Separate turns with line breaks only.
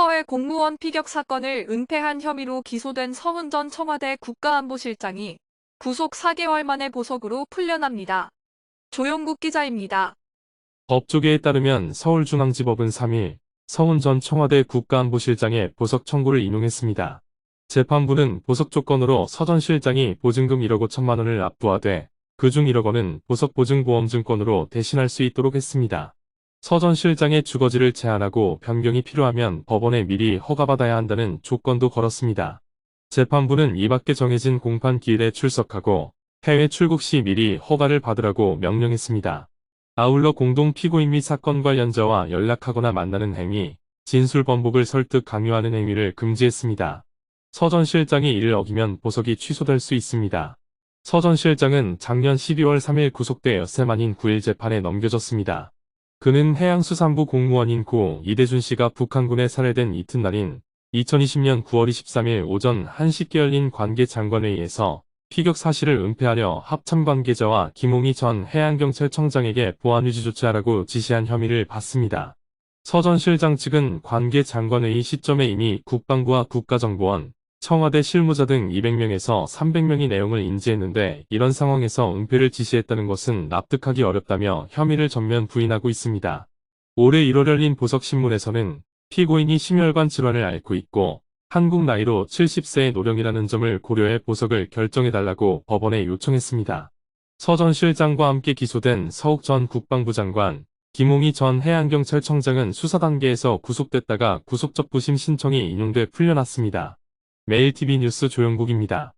서해 공무원 피격 사건을 은폐한 혐의로 기소된 서훈 전 청와대 국가안보실장이 구속 4개월 만에 보석으로 풀려납니다. 조영국 기자입니다.
법조계에 따르면 서울중앙지법은 3일 서훈 전 청와대 국가안보실장의 보석 청구를 인용했습니다. 재판부는 보석 조건으로 서전 실장이 보증금 1억 5천만 원을 납부하되 그중 1억 원은 보석 보증보험증권으로 대신할 수 있도록 했습니다. 서전 실장의 주거지를 제한하고 변경이 필요하면 법원에 미리 허가받아야 한다는 조건도 걸었습니다. 재판부는 이 밖에 정해진 공판 기일에 출석하고 해외 출국 시 미리 허가를 받으라고 명령했습니다. 아울러 공동 피고인 및 사건 관련자와 연락하거나 만나는 행위, 진술 번복을 설득 강요하는 행위를 금지했습니다. 서전 실장이 이를 어기면 보석이 취소될 수 있습니다. 서전 실장은 작년 12월 3일 구속돼 엿새 만인 9일 재판에 넘겨졌습니다. 그는 해양수산부 공무원인 고 이대준 씨가 북한군에 살해된 이튿날인 2020년 9월 23일 오전 1시께 열린 관계 장관회의에서 피격 사실을 은폐하려 합참 관계자와 김홍희 전 해양경찰청장에게 보안 유지 조치하라고 지시한 혐의를 받습니다. 서 전 실장 측은 관계 장관회의 시점에 이미 국방부와 국가정보원, 청와대 실무자 등 200명에서 300명이 내용을 인지했는데 이런 상황에서 은폐를 지시했다는 것은 납득하기 어렵다며 혐의를 전면 부인하고 있습니다. 올해 1월 열린 보석신문에서는 피고인이 심혈관 질환을 앓고 있고 한국 나이로 70세의 노령이라는 점을 고려해 보석을 결정해달라고 법원에 요청했습니다. 서 전 실장과 함께 기소된 서욱 전 국방부 장관, 김홍희 전 해양경찰청장은 수사 단계에서 구속됐다가 구속적 부심 신청이 인용돼 풀려났습니다. 매일TV 뉴스 조영국입니다.